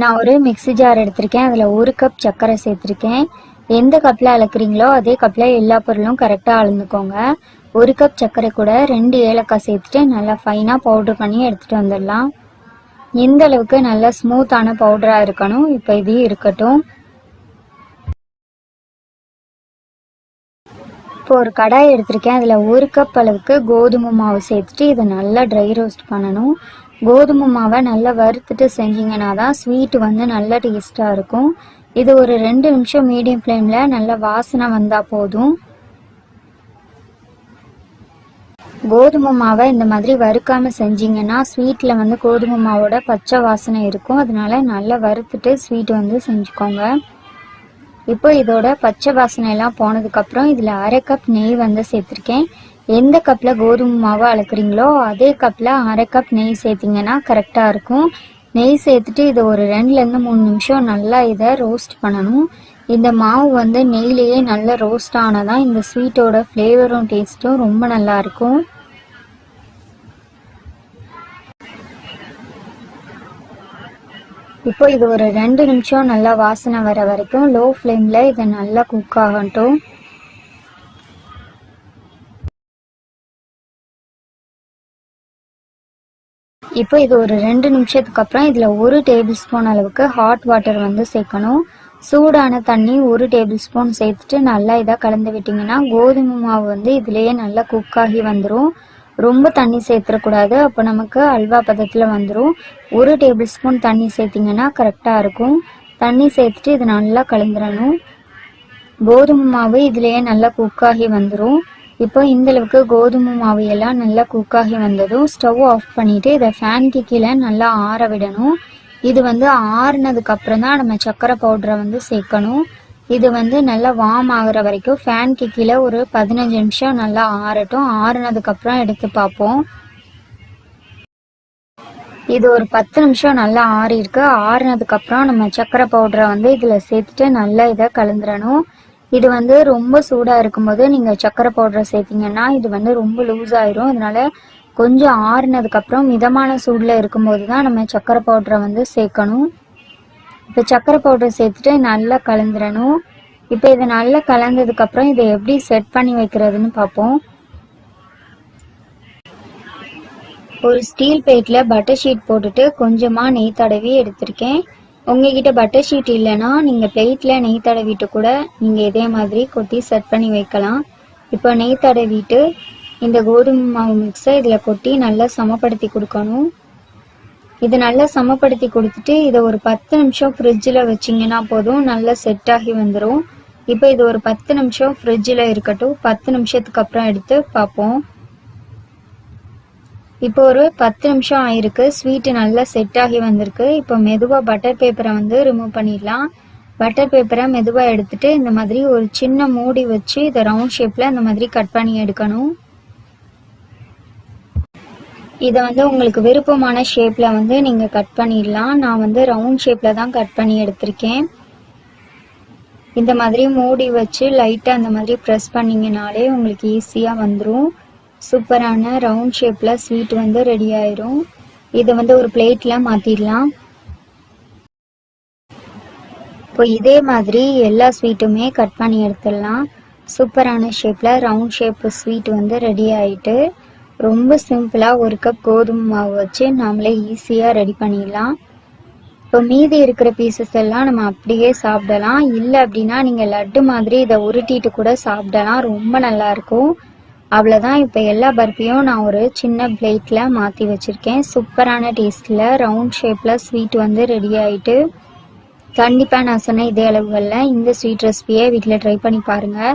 நான் ஒரு mixie jar எடுத்திருக்கேன். அதில் ஒரு கப் சர்க்கரை சேர்த்துருக்கேன். எந்த கப்பில் அளக்குறீங்களோ அதே கப்பில் எல்லா பொருளும் கரெக்டாக அளந்துக்கோங்க. ஒரு கப் சர்க்கரை கூட ரெண்டு ஏலக்காய் சேர்த்துட்டு நல்லா ஃபைனாக பவுடர் பண்ணி எடுத்துகிட்டு வந்துடலாம். எந்த அளவுக்கு நல்லா ஸ்மூத்தான பவுடராக இருக்கணும். இப்போ இது இருக்கட்டும். இப்போ ஒரு கடாய் எடுத்திருக்கேன். அதில் ஒரு கப் அளவுக்கு கோதுமை மாவு சேர்த்துட்டு இதை நல்லா ட்ரை ரோஸ்ட் பண்ணணும். கோதுமை மாவை நல்லா வறுத்துட்டு செஞ்சீங்கன்னா தான் ஸ்வீட் வந்து நல்ல டேஸ்ட்டாக இருக்கும். இது ஒரு ரெண்டு நிமிஷம் மீடியம் ஃப்ளேமில் நல்லா வாசனை வந்தால் போதும். கோதுமை மாவை இந்த மாதிரி வறுக்காமல் செஞ்சீங்கன்னா ஸ்வீட்டில் வந்து கோதுமை மாவோட பச்சை வாசனை இருக்கும். அதனால நல்லா வறுத்துட்டு ஸ்வீட் வந்து செஞ்சுக்கோங்க. இப்போ இதோட பச்சை வாசனை எல்லாம் போனதுக்கப்புறம் இதில் அரை கப் நெய் வந்து சேர்த்துருக்கேன். எந்த கப்பில் கோதுமை மாவை அளக்குறீங்களோ அதே கப்பில் அரை கப் நெய் சேர்த்திங்கன்னா கரெக்டாக இருக்கும். நெய் சேர்த்துட்டு இதை ஒரு ரெண்டுலேருந்து மூணு நிமிஷம் நல்லா இதை ரோஸ்ட் பண்ணணும். இந்த மாவு வந்து நெய்லேயே நல்லா ரோஸ்ட் ஆனதான் இந்த ஸ்வீட்டோட ஃப்ளேவரும் டேஸ்ட்டும் ரொம்ப நல்லா இருக்கும். இப்போ இது ஒரு ரெண்டு நிமிஷம் நல்லா வாசனை வர வரைக்கும் லோ ஃப்ளேமில் இதை நல்லா குக் ஆகட்டும். இப்போ இது ஒரு ரெண்டு நிமிஷத்துக்கு அப்புறம் இதில் ஒரு டேபிள் ஸ்பூன் அளவுக்கு ஹாட் வாட்டர் வந்து சேர்க்கணும். சூடான தண்ணி ஒரு டேபிள் ஸ்பூன் சேர்த்துட்டு நல்லா இதாக கலந்து விட்டிங்கன்னா கோதுமை மாவு வந்து இதுலேயே நல்லா குக் ஆகி வந்துடும் ரொம்ப தண்ணி சேர்த்துடக்கூடாது அப்போ நமக்கு அல்வா பதத்தில் வந்துடும் ஒரு டேபிள் ஸ்பூன் தண்ணி சேர்த்திங்கன்னா கரெக்டாக இருக்கும். தண்ணி சேர்த்துட்டு இது நல்லா கலந்துடணும் கோதுமை மாவு இதுலேயே நல்லா குக் ஆகி வந்துடும் இப்போ இந்தளவுக்கு கோதுமை மாவு எல்லாம் நல்லா குக்காகி வந்ததும் ஸ்டவ் ஆஃப் பண்ணிவிட்டு இதை ஃபேனுக்கு கீழே நல்லா ஆற விடணும். இது வந்து ஆறுனதுக்கு அப்புறம் தான் நம்ம சர்க்கரை பவுடரை வந்து சேர்க்கணும். இது வந்து நல்லா வார்ம் ஆகுற வரைக்கும் ஃபேனுக்கு கீழே ஒரு பதினஞ்சு நிமிஷம் நல்லா ஆறட்டும். ஆறுனதுக்கு அப்புறம் எடுத்து பார்ப்போம். இது ஒரு பத்து நிமிஷம் நல்லா ஆறி இருக்கு ஆறுனதுக்கு அப்புறம் நம்ம சர்க்கரை பவுடரை வந்து இதில் சேர்த்துட்டு நல்லா இதை கலந்துடணும் இது வந்து ரொம்ப சூடாக இருக்கும்போது நீங்கள் சர்க்கரை பவுடரை சேர்த்தீங்கன்னா இது வந்து ரொம்ப லூஸ் ஆயிரும். அதனால கொஞ்சம் ஆறுனதுக்கப்புறம் மிதமான சூடில் இருக்கும்போது தான் நம்ம சர்க்கரை பவுடரை வந்து சேர்க்கணும். இப்போ சர்க்கரை பவுடர் சேர்த்துட்டு நல்லா கலந்துடணும் இப்போ இதை நல்லா கலந்ததுக்கப்புறம் இதை எப்படி செட் பண்ணி வைக்கிறதுன்னு பார்ப்போம். ஒரு ஸ்டீல் பிளேட்டில் பட்டர் ஷீட் போட்டுட்டு கொஞ்சமாக நெய் தடவி எடுத்திருக்கேன். உங்ககிட்ட பட்டர் ஷீட் இல்லைன்னா நீங்கள் பிளேட்டில் நெய் தடவிட்டு கூட நீங்கள் இதே மாதிரி கொட்டி செட் பண்ணி வைக்கலாம். இப்போ நெய் தடவிட்டு இந்த கோதுமை மாவு மிக்ஸை இதில் கொட்டி நல்லா சமப்படுத்தி கொடுக்கணும். இது நல்லா சமப்படுத்தி கொடுத்துட்டு இதை ஒரு பத்து நிமிஷம் ஃப்ரிட்ஜில் வச்சிங்கன்னா போதும் நல்லா செட் ஆகி வந்துடும் இப்போ இது ஒரு பத்து நிமிஷம் ஃப்ரிட்ஜில் இருக்கட்டும் பத்து நிமிஷத்துக்கு அப்புறம் எடுத்து பார்ப்போம். இப்போ ஒரு பத்து நிமிஷம் ஆயிருக்கு. ஸ்வீட்டு நல்லா செட் ஆகி வந்திருக்கு. இப்போ மெதுவாக பட்டர் பேப்பரை வந்து ரிமூவ் பண்ணிடலாம். பட்டர் பேப்பரை மெதுவாக எடுத்துட்டு இந்த மாதிரி ஒரு சின்ன மூடி வச்சு இதை ரவுண்ட் ஷேப்பில் இந்த மாதிரி கட் பண்ணி எடுக்கணும். இதை வந்து உங்களுக்கு விருப்பமான ஷேப்பில் வந்து நீங்கள் கட் பண்ணிடலாம். நான் வந்து ரவுண்ட் ஷேப்பில் தான் கட் பண்ணி எடுத்திருக்கேன். இந்த மாதிரி மூடி வச்சு லைட்டாக அந்த மாதிரி ப்ரெஸ் பண்ணிங்கனாலே உங்களுக்கு ஈஸியாக வந்துடும் சூப்பரான ரவுண்ட் ஷேப்பில் ஸ்வீட் வந்து ரெடி ஆயிரும். இதை வந்து ஒரு பிளேட்டில் மாற்றிடலாம் இப்போ இதே மாதிரி எல்லா ஸ்வீட்டுமே கட் பண்ணி எடுத்துடலாம். சூப்பரான ஷேப்பில் ரவுண்ட் ஷேப் ஸ்வீட் வந்து ரெடி ஆயிட்டு ரொம்ப சிம்பிளாக ஒரு கப் கோதுமை மாவு வச்சு நாமளே ஈஸியாக ரெடி பண்ணிடலாம். இப்போ மீதி இருக்கிற பீசஸ் எல்லாம் நம்ம அப்படியே சாப்பிடலாம். இல்லை அப்படின்னா நீங்கள் லட்டு மாதிரி இதை உருட்டிட்டு கூட சாப்பிடலாம். ரொம்ப நல்லாயிருக்கும் அவ்வளோதான் இப்போ எல்லா பர்ஃபியும் நான் ஒரு சின்ன பிளேட்டில் மாற்றி வச்சுருக்கேன். சூப்பரான டேஸ்ட்டில் ரவுண்ட் ஷேப்பில் ஸ்வீட் வந்து ரெடி ஆகிட்டு கண்டிப்பாக நான் சொன்ன இதே அளவுகளில் இந்த ஸ்வீட் ரெசிபியை வீட்டில் ட்ரை பண்ணி பாருங்கள்